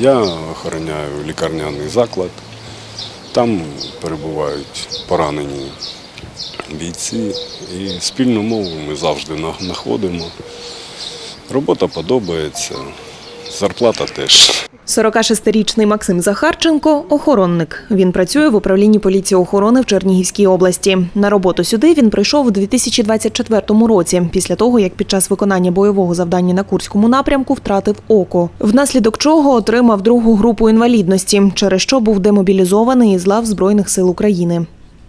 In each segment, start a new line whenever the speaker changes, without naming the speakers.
Я охороняю лікарняний заклад. Там перебувають поранені бійці. І спільну мову ми завжди знаходимо. Робота подобається, зарплата теж.
46-річний Максим Захарченко охоронник. Він працює в управлінні поліції охорони в Чернігівській області. На роботу сюди він прийшов у 2024 році, після того як під час виконання бойового завдання на Курському напрямку втратив око, внаслідок чого отримав другу групу інвалідності, через що був демобілізований із лав Збройних сил України.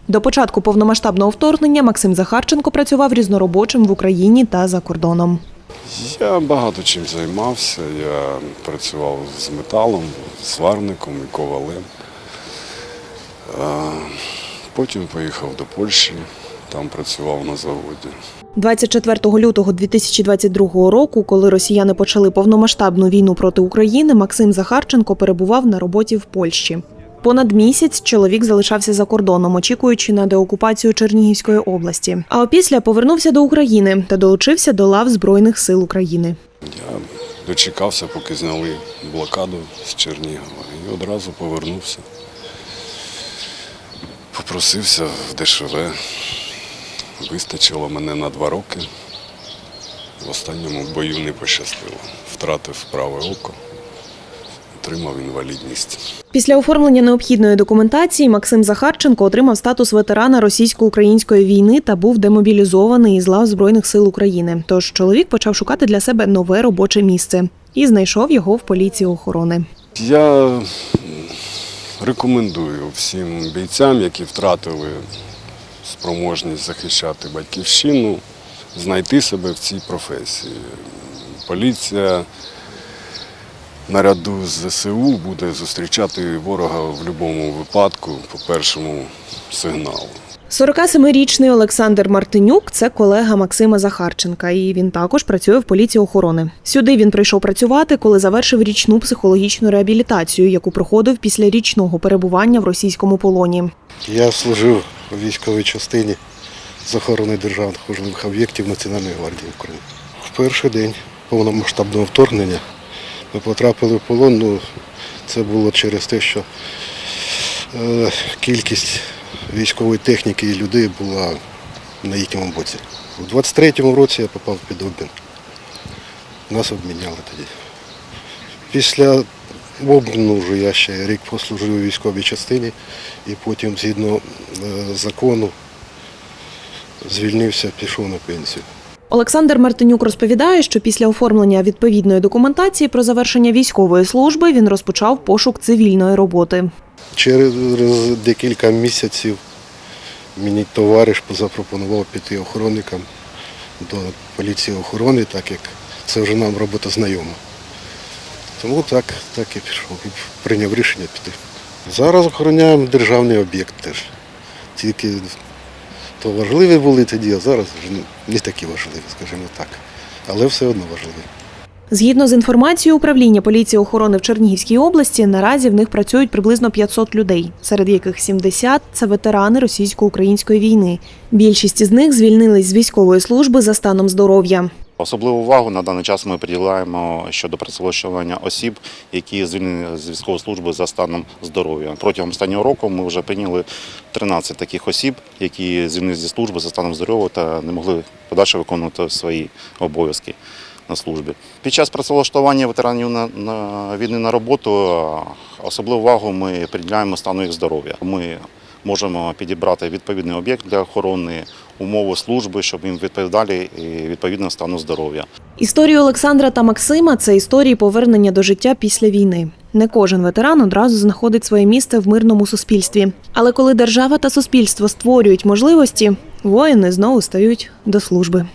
До початку повномасштабного вторгнення Максим Захарченко працював різноробочим в Україні та за кордоном.
Я багато чим займався. Я працював з металом, сварником і ковалем. Потім поїхав до Польщі, там працював на заводі.
24 лютого 2022 року, коли росіяни почали повномасштабну війну проти України, Максим Захарченко перебував на роботі в Польщі. Понад місяць чоловік залишався за кордоном, очікуючи на деокупацію Чернігівської області. А опісля повернувся до України та долучився до лав Збройних сил України.
Я дочекався, поки зняли блокаду з Чернігова і одразу повернувся. Попросився в ДШВ. Вистачило мене на два роки. В останньому бою не пощастило. Втратив праве око, отримав інвалідність.
Після оформлення необхідної документації Максим Захарченко отримав статус ветерана російсько-української війни та був демобілізований із лав Збройних сил України. Тож чоловік почав шукати для себе нове робоче місце і знайшов його в поліції охорони.
Я рекомендую всім бійцям, які втратили спроможність захищати батьківщину, знайти себе в цій професії. Поліція наряду з ЗСУ буде зустрічати ворога в будь-якому випадку по першому сигналу.
47-річний Олександр Мартинюк це колега Максима Захарченка, і він також працює в поліції охорони. Сюди він прийшов працювати, коли завершив річну психологічну реабілітацію, яку проходив після річного перебування в російському полоні.
Я служив у військовій частині з охорони державних важливих об'єктів Національної гвардії України. В перший день повномасштабного вторгнення ми потрапили в полон. Ну, це було через те, що е, кількість військової техніки і людей була на їхньому боці. У 23-му році я попав під обмін. Нас обміняли тоді. Після обміну вже я ще рік послужив у військовій частині і потім, згідно е, закону, звільнився, пішов на пенсію.
Олександр Мартинюк розповідає, що після оформлення відповідної документації про завершення військової служби він розпочав пошук цивільної роботи.
Через декілька місяців мені товариш запропонував піти охоронникам до поліції охорони, так як це вже нам робота знайома. Тому так, так і пішов, і прийняв рішення піти. Зараз охороняємо державний об'єкт теж. Тільки то важливі були тоді, а зараз вже не такі важливі, скажімо так. Але все одно важливі.
Згідно з інформацією управління поліції охорони в Чернігівській області, наразі в них працюють приблизно 500 людей, серед яких 70 – це ветерани російсько-української війни. Більшість із них звільнились з військової служби за станом здоров'я.
Особливу увагу на даний час ми приділяємо щодо працевлаштування осіб, які звільнені з військової служби за станом здоров'я. Протягом останнього року ми вже прийняли 13 таких осіб, які звільнені зі служби за станом здоров'я та не могли подальше виконувати свої обов'язки на службі. Під час працевлаштування ветеранів на, на війни на роботу особливу увагу ми приділяємо стану їх здоров'я. Ми можемо підібрати відповідний об'єкт для охорони, умови служби, щоб їм відповідали і відповідно стану здоров'я.
Історію Олександра та Максима це історії повернення до життя після війни. Не кожен ветеран одразу знаходить своє місце в мирному суспільстві. Але коли держава та суспільство створюють можливості, воїни знову стають до служби.